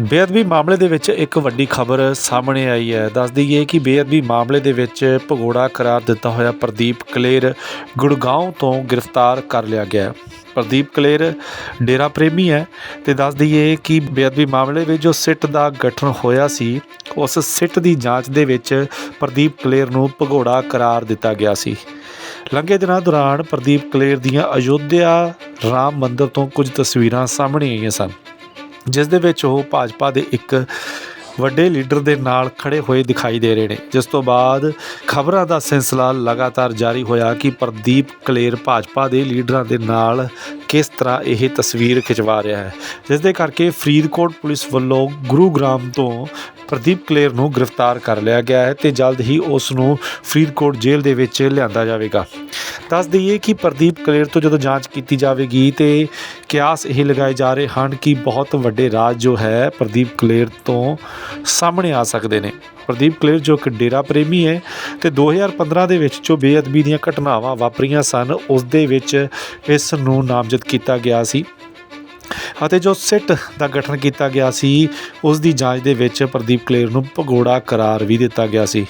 ਬੇਅਦਬੀ ਮਾਮਲੇ ਦੇ ਵਿੱਚ ਇੱਕ ਵੱਡੀ ਖਬਰ ਸਾਹਮਣੇ ਆਈ ਹੈ। ਦੱਸ ਦਈਏ ਕਿ ਬੇਅਦਬੀ ਮਾਮਲੇ ਦੇ ਵਿੱਚ ਭਗੌੜਾ ਕਰਾਰ ਦਿੱਤਾ ਹੋਇਆ ਪ੍ਰਦੀਪ ਕਲੇਰ ਗੁੜਗਾਉਂ ਤੋਂ ਗ੍ਰਿਫਤਾਰ ਕਰ ਲਿਆ ਗਿਆ ਪ੍ਰਦੀਪ ਕਲੇਰ ਡੇਰਾ ਪ੍ਰੇਮੀ ਹੈ ਤੇ ਦੱਸ ਦਈਏ ਕਿ ਬੇਅਦਬੀ ਮਾਮਲੇ ਵਿੱਚ ਜੋ ਸਿੱਟ ਦਾ ਗਠਨ ਹੋਇਆ ਸੀ, ਉਸ ਸਿੱਟ ਦੀ ਜਾਂਚ ਦੇ ਵਿੱਚ ਪ੍ਰਦੀਪ ਕਲੇਰ ਨੂੰ ਭਗੌੜਾ ਕਰਾਰ ਦਿੱਤਾ ਗਿਆ ਸੀ। ਲੰਘੇ ਦਿਨਾਂ ਦੌਰਾਨ ਪ੍ਰਦੀਪ ਕਲੇਰ ਦੀਆਂ ਅਯੋਧਿਆ ਰਾਮ ਮੰਦਿਰ ਤੋਂ ਕੁਝ ਤਸਵੀਰਾਂ ਸਾਹਮਣੇ ਆਈਆਂ ਸਨ। ਜਿਸ ਦੇ ਵਿੱਚ ਉਹ ਭਾਜਪਾ ਦੇ ਇੱਕ ਵੱਡੇ ਲੀਡਰ ਦੇ ਨਾਲ ਖੜੇ ਹੋਏ ਦਿਖਾਈ ਦੇ ਰਹੇ ਨੇ। ਜਿਸ ਤੋਂ ਬਾਅਦ ਖਬਰਾਂ ਦਾ ਸਿਲਸਿਲਾ ਲਗਾਤਾਰ ਜਾਰੀ ਹੋਇਆ ਕਿ ਪ੍ਰਦੀਪ ਕਲੇਰ ਭਾਜਪਾ ਦੇ ਲੀਡਰਾਂ ਦੇ ਨਾਲ ਕਿਸ ਤਰ੍ਹਾਂ ਇਹ ਤਸਵੀਰ ਖਿਚਵਾ ਰਿਹਾ ਹੈ। ਜਿਸ ਦੇ ਕਰਕੇ ਫਰੀਦਕੋਟ ਪੁਲਿਸ ਵੱਲੋਂ ਗੁਰੂਗ੍ਰਾਮ ਤੋਂ ਪ੍ਰਦੀਪ ਕਲੇਰ ਨੂੰ ਗ੍ਰਿਫਤਾਰ ਕਰ ਲਿਆ ਗਿਆ ਹੈ ਤੇ ਜਲਦ ਹੀ ਉਸ ਨੂੰ ਫਰੀਦਕੋਟ ਜੇਲ੍ਹ ਦੇ ਵਿੱਚ ਲਿਆਂਦਾ ਜਾਵੇਗਾ। ਦੱਸ ਦਈਏ ਕਿ ਪ੍ਰਦੀਪ ਕਲੇਰ ਤੋਂ ਜਦੋਂ ਜਾਂਚ ਕੀਤੀ ਜਾਵੇਗੀ ਤੇ ਕਿਆਸ ਇਹ ਲਗਾਏ ਜਾ ਰਹੇ ਹਨ ਕਿ ਬਹੁਤ ਵੱਡੇ ਰਾਜ ਜੋ ਹੈ ਪ੍ਰਦੀਪ ਕਲੇਰ ਤੋਂ ਸਾਹਮਣੇ ਆ ਸਕਦੇ ਨੇ। ਪ੍ਰਦੀਪ ਕਲੇਰ ਜੋ ਇੱਕ ਡੇਰਾ ਪ੍ਰੇਮੀ ਹੈ ਤੇ 2015 ਦੇ ਵਿੱਚ ਜੋ ਬੇਅਦਬੀ ਦੀਆਂ ਘਟਨਾਵਾਂ ਵਾਪਰੀਆਂ ਸਨ, ਉਸ ਦੇ ਵਿੱਚ ਇਸ ਨੂੰ ਨਾਮਜ਼ਦ ਕੀਤਾ ਗਿਆ ਸੀ। ਅਤੇ ਜੋ ਸਿੱਟ ਦਾ ਗਠਨ ਕੀਤਾ ਗਿਆ ਸੀ, ਉਸ ਦੀ ਜਾਂਚ ਦੇ ਵਿੱਚ ਪ੍ਰਦੀਪ ਕਲੇਰ ਨੂੰ ਭਗੌੜਾ ਕਰਾਰ ਵੀ ਦਿੱਤਾ ਗਿਆ ਸੀ।